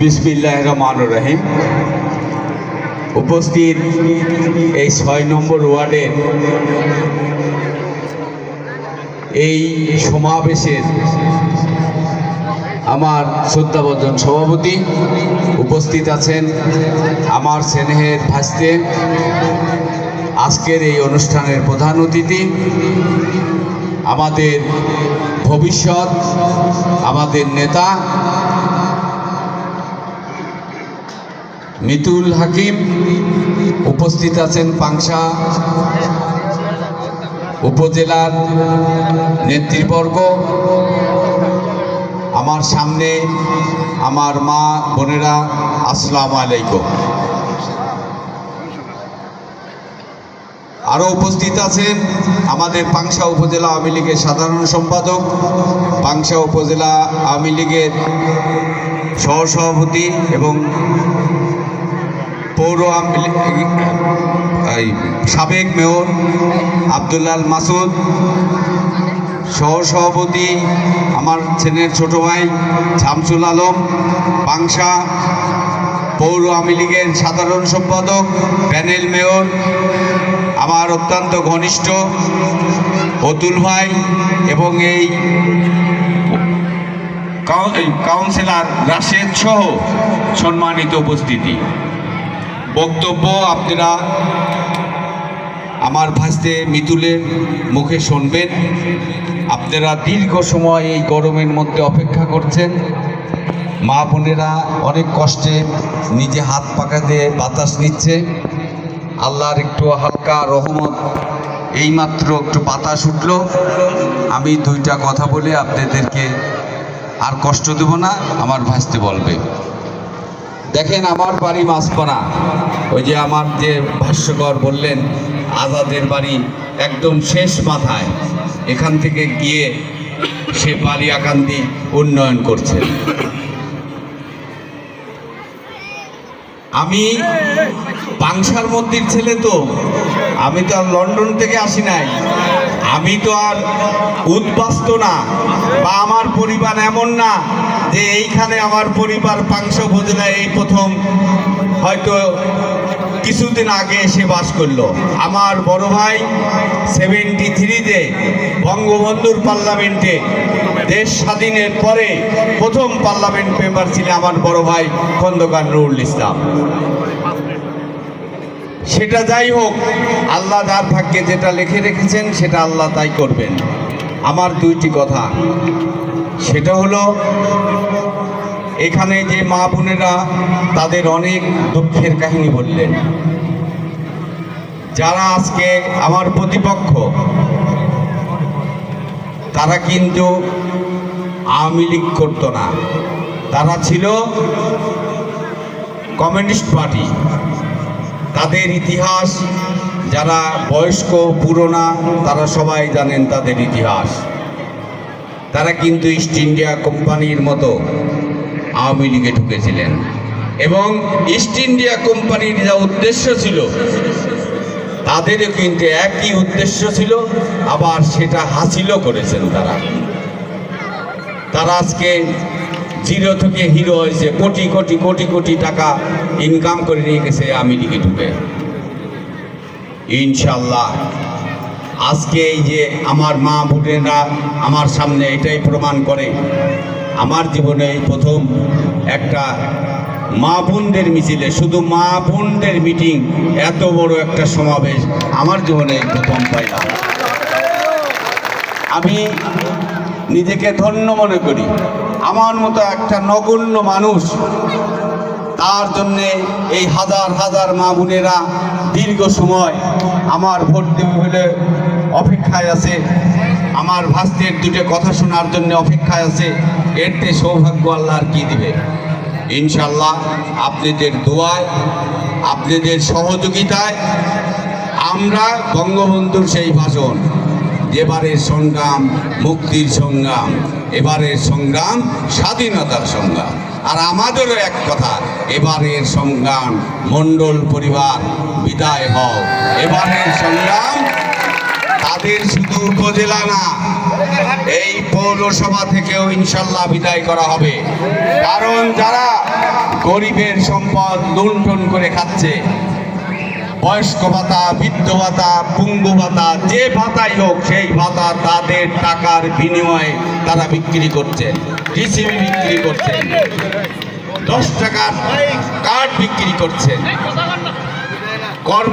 বিসমিল্লাহ রহমান রহিম। উপস্থিত এই ছয় নম্বর ওয়ার্ডের এই সমাবেশের আমার শ্রদ্ধাবর্জন সভাপতি উপস্থিত আছেন আমার স্নেহের ভাস্তে। আজকের এই অনুষ্ঠানের প্রধান অতিথি আমাদের ভবিষ্যৎ, আমাদের নেতা মিতুল হাকিম উপস্থিত আছেন পাংশা উপজেলার নেতৃবর্গ। আমার সামনে আমার মা, বোনেরা, আসসালামু আলাইকুম। আরও উপস্থিত আছেন আমাদের পাংশা উপজেলা আওয়ামী লীগের সাধারণ সম্পাদক, পাংশা উপজেলা আওয়ামী লীগের সহসভাপতি এবং পৌর সাবেক মেয়র আবদুল্লাল মাসুদ সহসভাপতি আমার ছেলের ছোট ভাই শামসুল আলম পাংশা পৌর আওয়ামী লীগের সাধারণ সম্পাদক, প্যানেল মেয়র, আমার অত্যন্ত ঘনিষ্ঠ অতুল ভাই এবং এই কাউন্সিলর রাশেদ সহ সম্মানিত উপস্থিতি। বক্তব্য আপনারা আমার ভাসতে মিতুলের মুখে শুনবেন। আপনারা দীর্ঘ সময় এই গরমের মধ্যে অপেক্ষা করছেন। মা বোনেরা অনেক কষ্টে নিজে হাত পাকা দিয়ে বাতাস নিচ্ছে। আল্লাহর একটু হালকা রহমত, এইমাত্র একটু বাতাস উঠল। আমি দুইটা কথা বলে আপনাদেরকে আর কষ্ট দেব না, আমার ভাসতে বলবে। দেখেন আমার বাড়ি মাছপাড়া ওই যে আমার যে ভাষ্যকর বললেন, আজাদের বাড়ি একদম শেষ মাথায়। এখান থেকে গিয়ে সে বালিয়াকান্দি উন্নয়ন করছে। আমি পাংশার মন্দির ছেলে তো। আমি তো আর লন্ডন থেকে আসি নাই। আমি তো আর উদ্বাস্ত না, বা আমার পরিবার এমন না যে এইখানে আমার পরিবার পাংশ উপজেলায় এই প্রথম হয়তো কিছুদিন আগে এসে বাস করল। আমার বড় ভাই সেভেন্টি থ্রিতে বঙ্গবন্ধুর পার্লামেন্টে দেশ স্বাধীনের পরে প্রথম পার্লামেন্ট মেম্বার ছিলেন আমার বড় ভাই খন্দকার নুরুল ইসলাম। সেটা যাই হোক, আল্লাহ যার ভাগ্যে যেটা লিখে রেখেছেন, সেটা আল্লাহ তাই করবেন। আমার দুইটি কথা। সেটা হলো, এখানে যে মা বোনেরা তাদের অনেক দুঃখের কাহিনী বললেন। যারা আজকে আমার প্রতিপক্ষ, তারা কিন্তু আওয়ামী লীগ করতো না। তারা ছিল কমিউনিস্ট পার্টি। তাদের ইতিহাস, যারা বয়স্ক, পুরোনা, তারা সবাই জানেন তাদের ইতিহাস। তারা কিন্তু ইস্ট ইন্ডিয়া কোম্পানির মতো আওয়ামী লীগে ঢুকেছিলেন। এবং ইস্ট ইন্ডিয়া কোম্পানির যা উদ্দেশ্য ছিল, তাদেরও কিন্তু একই উদ্দেশ্য ছিল, আবার সেটা হাসিলও করেছেন তারা। তারা আজকে জিরো থেকে হিরো হয়েছে, কোটি কোটি কোটি কোটি টাকা ইনকাম করে নিয়ে গেছে আমেরিকে ঢুকে ইনশাল্লাহ আজকে এই যে আমার মা বোনেরা আমার সামনে এটাই প্রমাণ করে, আমার জীবনে এই প্রথম একটা মা বোনদের মিছিলে, শুধু মা বোনদের মিটিং এত বড় একটা সমাবেশ আমার জীবনে প্রথম পাইলাম। আমি নিজেকে ধন্য মনে করি। আমার মতো একটা নগণ্য মানুষ, তার জন্যে এই হাজার হাজার মা বোনেরা দীর্ঘ সময় আমার ভোট দেবে বলে অপেক্ষায় আছে। আমার ভাস্তের দুটো কথা শোনার জন্য অপেক্ষায় আছে। এরতে সৌভাগ্য আল্লাহ আর কি দিবে? ইনশাল্লাহ আপনাদের দোয়ায়, আপনাদের সহযোগিতায় আমরা বঙ্গবন্ধুর সেই ভাষণ। এবারের সংগ্রাম, মুক্তির সংগ্রাম এবারের সংগ্রাম, স্বাধীনতার সংগ্রাম। আর আমাদেরও এক কথা এবারের সংগ্রাম, মণ্ডল পরিবার বিদায় হও। এবারের সংগ্রাম তাদের শুধু উপজেলা না, এই পৌরসভা থেকেও ইনশাল্লাহ বিদায় করা হবে। কারণ যারা গরিবের সম্পদ লুণ্ঠন করে খাচ্ছে বয়স্ক ভাতা, বৃদ্ধ ভাতা, পুঙ্গ ভাতা, যে ভাতাই হোক, সেই ভাতা তাদের টাকার বিনিময়ে তারা বিক্রি করছে ডিসিবি বিক্রি করছে, দশ টাকার কার্ড বিক্রি করছে। কর্ম